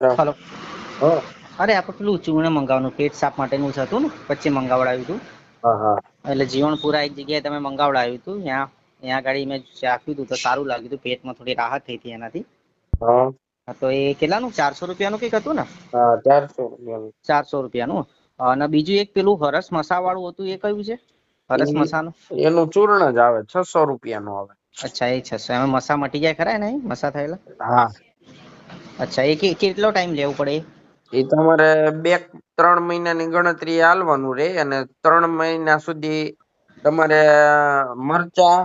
Hello. અરે આપણે પેલું ચૂર્ણ મંગાવવાનું પેટ સાફ માટેનું જ હતું ને વચ્ચે મંગાવડાવ્યું હતું. એટલે જીવણપુરા એક જગ્યાએ તમે મંગાવડાવ્યું હતું ત્યાં ત્યાં ગાડી મેં ચાખ્યું હતું તો સારું લાગ્યું હતું પેટમાં થોડી રાહત થઈ હતી એનાથી. તો એ કેટલાનું? ચારસો રૂપિયાનું કંઈક હતું ને? ચારસો રૂપિયાનું. ચારસો રૂપિયાનું. અને બીજું એક પેલું હરસ મસા વાળું હતું એ કયું છે? હરસ મસાનું? એનું ચૂર્ણ જ આવે છસો રૂપિયાનું આવે. અચ્છા એ છસો. એમાં મસા મટી જાય ખરા ને મસા થયેલા? હા. અચ્છા એ કેટલો ટાઈમ લેવો પડે? એ? એ તમારે બે ત્રણ મહિનાની ગણતરી હાલવાનું રે અને ત્રણ મહિના સુધી તમારે મરચા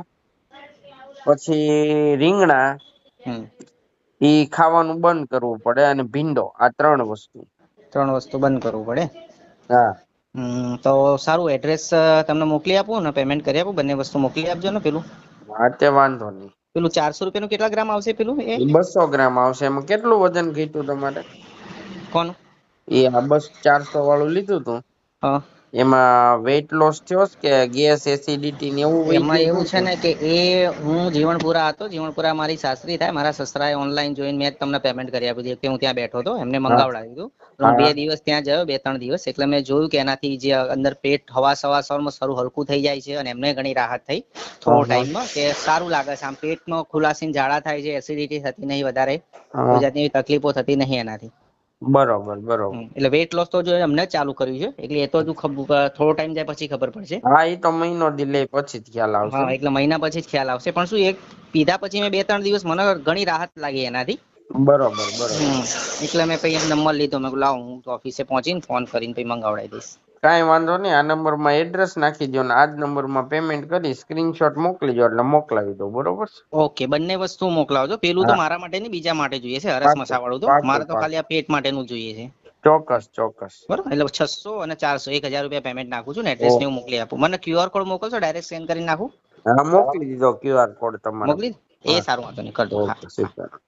પછી રીંગણા ઈ ખાવાનું બંધ કરવું પડે અને ભીંડો આ ત્રણ વસ્તુ. ત્રણ વસ્તુ બંધ કરવું પડે? હા. હમ તો સારું એડ્રેસ તમને મોકલી આપું ને પેમેન્ટ કરી આપું? બંને વસ્તુ મોકલી આપજો ને પેલું? હા તે વાંધો નહીં. પેલું ચારસો રૂપિયાનું કેટલા ગ્રામ આવશે પેલું એ? બસો ગ્રામ આવશે. એમાં કેટલું વજન ઘટ્યું તમારે? કોનું? એ આ બસ ચારસો વાળું લીધું તું. હા. એમાં વેટ લોસ થયો કે ગેસ એસિડિટી ને એવું એમાં એવું છે ને કે એ હું જીવનપુરા હતો જીવનપુરા મારી સાસરી થાય મારા સસરાએ ઓનલાઈન જોઈને મેં તમને પેમેન્ટ કરી આપ્યું હતું કે હું ત્યાં બેઠો હતો એમને મંગાવડાવ્યું હતું હું બે દિવસ ત્યાં ગયો બે ત્રણ દિવસ એટલે મેં જોયું કે એનાથી જે અંદર પેટ હવા સવા સવારમાં સારું હલકું થઈ જાય છે અને એમને ઘણી રાહત થઈ. થોડો. ટાઈમમાં કે સારું લાગે છે. આમ પેટમાં ખુલાસીને ઝાડા થાય છે એસિડિટી થતી નહીં વધારે. એવી તકલીફો થતી નહીં એનાથી. બરોબર બરોબર. એટલે વેટ લોસ તો જો અમને ચાલુ કર્યું છે એટલે એ તો હજુ થોડો ટાઈમ જાય પછી ખબર પડશે. હા એ તો મહિનો ડિલે પછી જ ખ્યાલ આવશે. હા એટલે મહિના પછી જ ખ્યાલ આવશે. પણ શું એક પીધા પછી મેં બે ત્રણ દિવસ મને ઘણી રાહત લાગી એનાથી. બરોબર બરોબર. એટલે મેં પછી નંબર લીધો. મેં લાવ હું ઓફિસે પહોંચીને ફોન કરીને પછી મંગાવડાવી દઈશ. કાંઈ વાંધો નહીં. આ નંબરમાં એડ્રેસ નાખી દો ને આ જ નંબરમાં પેમેન્ટ કરી સ્ક્રીનશોટ મોકલી દો એટલે મોકલાવી દો બરોબર ઓકે બંને વસ્તુ મોકલાવજો. પેલું તો મારા માટે નહીં બીજા માટે જોઈએ છે હરસ મસાવાળું તો. મારે તો ખાલી આ પેટ માટેનું જોઈએ છે. ચોક્કસ ચોક્કસ. બરોબર? એટલે છસો અને ચારસો એક હજાર રૂપિયા પેમેન્ટ નાખું છું ને એડ્રેસ ને હું મોકલી આપું. મને ક્યુઆર કોડ મોકલશો ડાયરેક્ટ સ્કેન કરી નાખું? મોકલી દીધો ક્યુઆર કોડ તમારે. મોકલી? એ સારું વાંધો નહીં કરજો. હા